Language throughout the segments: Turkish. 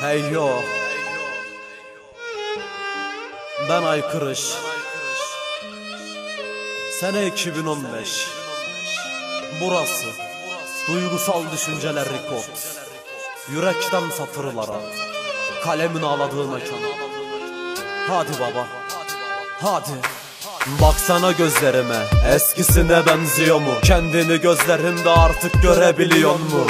Hey yo. Ben Aykırış Sene 2015 Burası. Duygusal Düşünceler Rekord Yürekten satırlara. Kalemin ağladığı mekan. Hadi baba. Hadi. Baksana gözlerime. Eskisine benziyor mu? Kendini gözlerimde artık görebiliyor mu?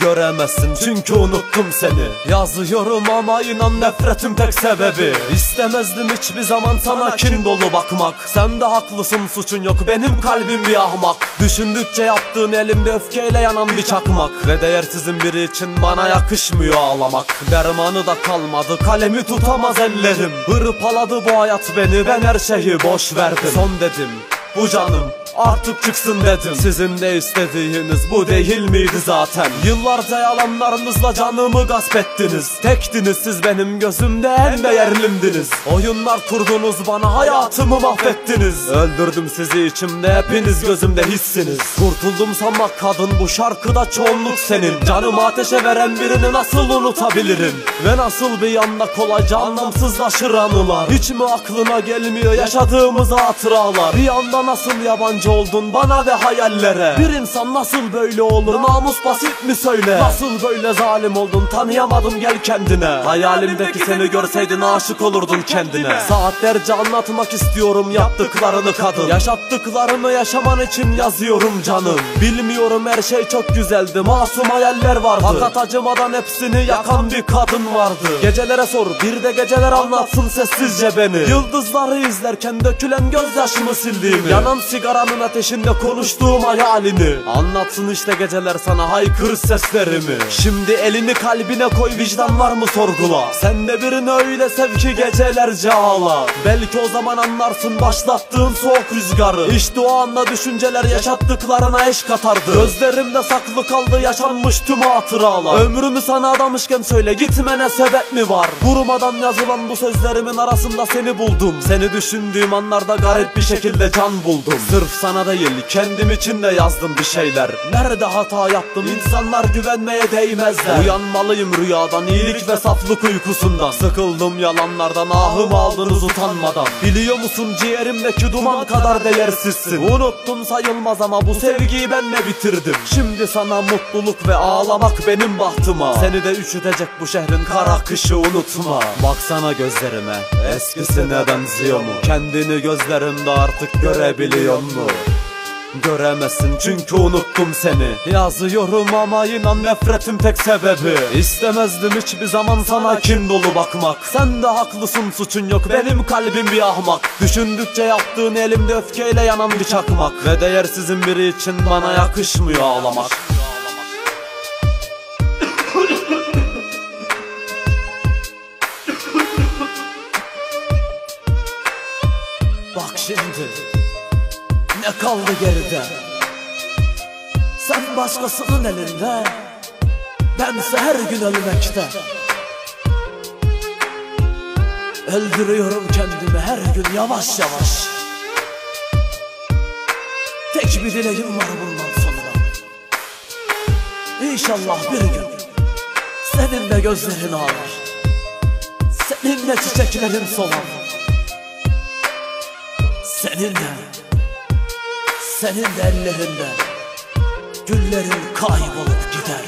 Göremezsin çünkü unuttum seni. Yazıyorum ama inan nefretim tek sebebi. İstemezdim hiçbir zaman sana kin dolu bakmak. Sen de haklısın suçun yok benim kalbim bir ahmak. Düşündükçe yaptığın elimde öfkeyle yanan bir çakmak. Ve değersizin biri için bana yakışmıyor ağlamak. Dermanı da kalmadı kalemi tutamaz ellerim. Hırpaladı bu hayat beni ben her şeyi boş verdim. Son dedim bu canım artık çıksın dedim. Sizin de istediğiniz bu değil miydi zaten? Yıllarca yalanlarınızla canımı gasp ettiniz. Tektiniz siz benim gözümde en değerlimdiniz Oyunlar kurdunuz bana hayatımı mahvettiniz. Öldürdüm sizi içimde hepiniz gözümde hissiniz. Kurtuldum sanmak kadın bu şarkıda çoğunluk senin. Canımı ateşe veren birini nasıl unutabilirim? Ve nasıl bir yanda kolayca anlamsızlaşır anılar Hiç mi aklına gelmiyor yaşadığımız hatıralar? Bir nasıl yabancı oldun? Bana ve hayallere. Bir insan nasıl böyle olur? Namus basit mi söyle? Nasıl böyle zalim oldun? Tanıyamadım gel kendine. Hayalimdeki seni görseydin aşık olurdun kendine. Saatlerce anlatmak istiyorum yaptıklarını kadın. Yaşattıklarımı yaşaman için yazıyorum canım. Bilmiyorum her şey çok güzeldi. Masum hayaller vardı. Fakat acımadan hepsini yakan bir kadın vardı. Gecelere sor bir de geceler anlatsın sessizce beni. Yıldızları izlerken dökülen gözyaşımı sildiğimi Yanan sigaranın ateşinde konuştuğum hayalini. Anlatsın işte geceler sana haykır seslerimi. Şimdi elini kalbine koy vicdan var mı sorgula. Sen de birini öyle sev ki gecelerce ağla. Belki o zaman anlarsın başlattığın soğuk rüzgarı. İşte o anda düşünceler yaşattıklarına eş katardı. Gözlerimde saklı kaldı yaşanmış tüm hatıralar. Ömrümü sana adamışken söyle gitmene sebep mi var? Kurumadan yazılan bu sözlerimin arasında seni buldum. Seni düşündüğüm anlarda garip bir şekilde can buldum Sırf sana değil kendim için de yazdım bir şeyler. Nerede hata yaptım? İnsanlar güvenmeye değmezler. Uyanmalıyım rüyadan iyilik ve saflık uykusundan. Sıkıldım yalanlardan ahım aldınız utanmadan. Biliyor musun ciğerimdeki duman kadar değersizsin. Unuttun sayılmaz ama bu sevgiyi ben de bitirdim. Şimdi sana mutluluk ve ağlamak benim bahtıma. Seni de üşütecek bu şehrin kara kışı unutma. Baksana gözlerime eskisine benziyor mu? Kendini gözlerimde artık görebiliyor mu? Göremezsin çünkü unuttum seni. Yazıyorum ama inan nefretim tek sebebi. İstemezdim hiçbir zaman sana kin dolu bakmak. Sen de haklısın suçun yok. Benim kalbim bir ahmak. Düşündükçe yaptığın elimde öfkeyle yanan bir çakmak. Ve değersizin biri için bana yakışmıyor ağlamak. Bak şimdi ne kaldı geride. Sen başkasının elinde Bense her gün ölmekte. Öldürüyorum kendimi her gün yavaş yavaş. Tek bir dileğim var bundan sonra. İnşallah bir gün Senin de gözlerin ağlar. Senin de çiçeklerin solar. Senin de senin de ellerinde Güllerin kaybolup gider